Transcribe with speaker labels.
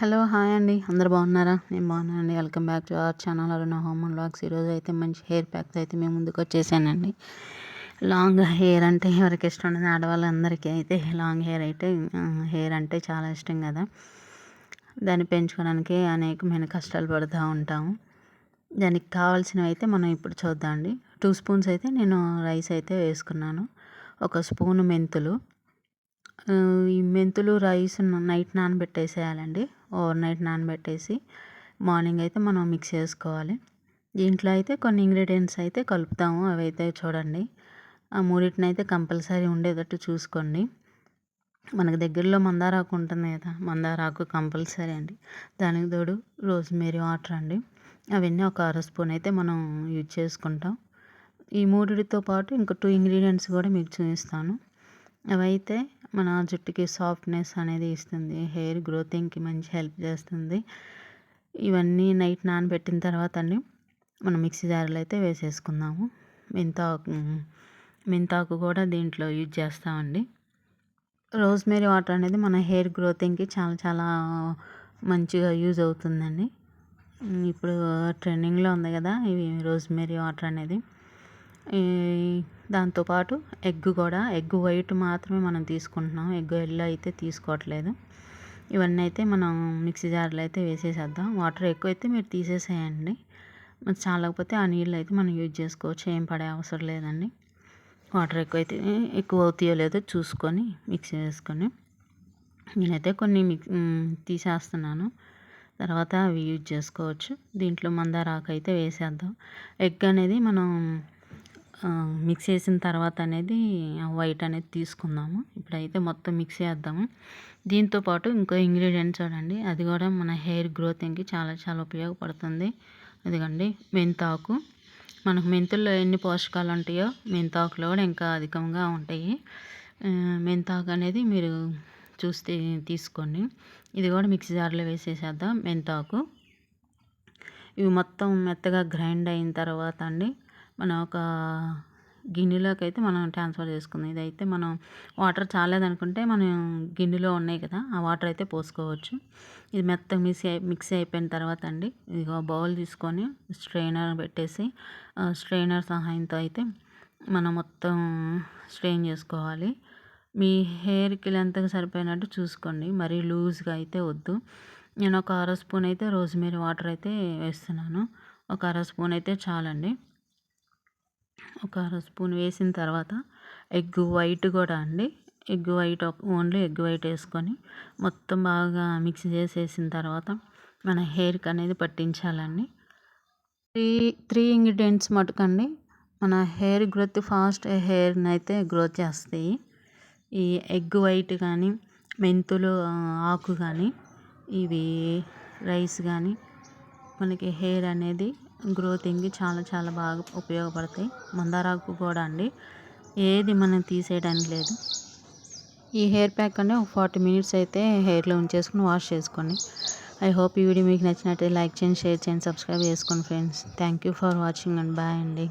Speaker 1: Hello hi అండి. అందరు బాగున్నారా? నేను బాగున్నానండి. Welcome back to our channel Aruna home and blogs ఈరోజు అయితే మంచి హెయిర్ ప్యాక్స్ అయితే మేము ముందుకు వచ్చేసానండి. లాంగ్ హెయిర్ అంటే ఎవరికి ఇష్టం ఉండదు. ఆడవాళ్ళందరికీ అయితే లాంగ్ హెయిర్ అయితే హెయిర్ అంటే చాలా ఇష్టం కదా. దాన్ని పెంచుకోవడానికి అనేకమైన కష్టాలు పడుతూ ఉంటాము. దానికి కావాల్సినవి అయితే మనం ఇప్పుడు చూద్దాం అండి. టూ స్పూన్స్ అయితే నేను రైస్ అయితే వేసుకున్నాను. ఒక స్పూన్ మెంతులు. ఈ మెంతులు రైస్ నైట్ నానబెట్టేసేయాలండి. ఓవర్ నైట్ నానబెట్టేసి మార్నింగ్ అయితే మనం మిక్స్ చేసుకోవాలి. దీంట్లో అయితే కొన్ని ఇంగ్రీడియంట్స్ అయితే కలుపుతాము. అవి అయితే చూడండి. ఆ మూడింటిని అయితే కంపల్సరీ ఉండేటట్టు చూసుకోండి. మనకు దగ్గరలో మందారాకు ఉంటుంది కదా మందారాకు కంపల్సరీ అండి. దానికి తోడు రోజ్మేరీ వాటర్ అండి. అవన్నీ ఒక అర స్పూన్ అయితే మనం యూజ్ చేసుకుంటాం. ఈ మూడిటితో పాటు ఇంకా టూ ఇంగ్రీడియంట్స్ కూడా మీకు చూపిస్తాను. అవైతే మన జుట్టుకి సాఫ్ట్నెస్ అనేది ఇస్తుంది హెయిర్ గ్రోతింగ్కి మంచి హెల్ప్ చేస్తుంది. ఇవన్నీ నైట్ నానబెట్టిన తర్వాత అండి మనం మిక్సీ జార్లో అయితే వేసేసుకుందాము. మెంతాకు మెంతాకు కూడా దీంట్లో యూజ్ చేస్తామండి. రోజ్మేరీ వాటర్ అనేది మన హెయిర్ గ్రోతింగ్కి చాలా చాలా మంచిగా యూజ్ అవుతుందండి. ఇప్పుడు ట్రెండింగ్లో ఉంది కదా ఇవి రోజ్మేరీ వాటర్ అనేది. దాంతోపాటు ఎగ్ కూడా. ఎగ్ వైట్ మాత్రమే మనం తీసుకుంటున్నాం. ఎగ్ ఎల్లో అయితే తీసుకోవట్లేదు. ఇవన్నీ అయితే మనం మిక్సీ జార్లో అయితే వేసేసేద్దాం. వాటర్ ఎక్కువ అయితే మీరు తీసేసేయండి. మరి చాలకపోతే ఆ నీళ్ళు అయితే మనం యూజ్ చేసుకోవచ్చు. ఏం పడే అవసరం లేదండి. వాటర్ ఎక్కువ అయితే ఎక్కువ అవుతాయో లేదో చూసుకొని మిక్సీ వేసుకొని నేనైతే కొన్ని మిక్స్ తీసేస్తున్నాను. తర్వాత అవి యూజ్ చేసుకోవచ్చు. దీంట్లో మందారాకు అయితే వేసేద్దాం. ఎగ్ అనేది మనం మిక్స్ చేసిన తర్వాత అనేది వైట్ అనేది తీసుకుందాము. ఇప్పుడైతే మొత్తం మిక్స్ చేద్దాము. దీంతో పాటు ఇంకో ఇంగ్రీడియంట్ చూడండి. అది కూడా మన హెయిర్ గ్రోతింగ్కి చాలా చాలా ఉపయోగపడుతుంది. అదిగండి మెంతాకు. మనకు మెంతుల్లో ఎన్ని పోషకాలు ఉంటాయో మెంతాకులో కూడా ఇంకా అధికంగా ఉంటాయి. మెంతాకు అనేది మీరు చూస్తే తీసుకోండి. ఇది కూడా మిక్సీ జార్లో వేసేసేద్దాం. మెంతాకు. ఇవి మొత్తం మెత్తగా గ్రైండ్ అయిన తర్వాత అండి. మనం ఒక గిన్నెలోకి అయితే మనం ట్రాన్స్ఫర్ చేసుకుందాం. ఇదైతే మనం వాటర్ చాలేదనుకుంటే మనం గిన్నెలో ఉన్నాయి కదా ఆ వాటర్ అయితే పోసుకోవచ్చు. ఇది మెత్తగా మిక్స్ మిక్సీ అయిపోయిన తర్వాత అండి ఇదిగో బౌల్ తీసుకొని స్ట్రైనర్ పెట్టేసి స్ట్రైనర్ సహాయంతో అయితే మనం మొత్తం స్ట్రెయిన్ చేసుకోవాలి. మీ హెయిర్కి లెంత్కి సరిపోయినట్టు చూసుకోండి మరీ లూజ్గా అయితే వద్దు. నేను ఒక అర స్పూన్ అయితే రోజ్మేరీ వాటర్ అయితే వేస్తున్నాను. ఒక అర స్పూన్ అయితే చాలండి. ఒక అర స్పూన్ వేసిన తర్వాత ఎగ్ వైట్ కూడా అండి. Egg white only egg white వేసుకొని మొత్తం బాగా మిక్స్ చేసేసిన తర్వాత మన హెయిర్కి అనేది పట్టించాలండి. త్రీ త్రీ ఇంగ్రీడియంట్స్ మటుకండి మన హెయిర్ గ్రోత్ ఫాస్ట్ హెయిర్ని అయితే గ్రోత్ చేస్తాయి. ఈ ఎగ్ వైట్ కానీ మెంతులు ఆకు కానీ ఇవి రైస్ కానీ మనకి హెయిర్ అనేది గ్రోతింగ్కి చాలా చాలా బాగా ఉపయోగపడతాయి. మందారాకు కూడా అండి. ఏది మనం తీసేయడానికి లేదు. ఈ హెయిర్ ప్యాక్ అంటే ఒక ఫార్టీ మినిట్స్ అయితే హెయిర్లో ఉంచేసుకుని వాష్ చేసుకోండి. ఐ హోప్ ఈ వీడియో మీకు నచ్చినట్టు లైక్ చేయండి షేర్ చేయండి సబ్స్క్రైబ్ చేసుకోండి friends. Thank you for watching and bye అండి.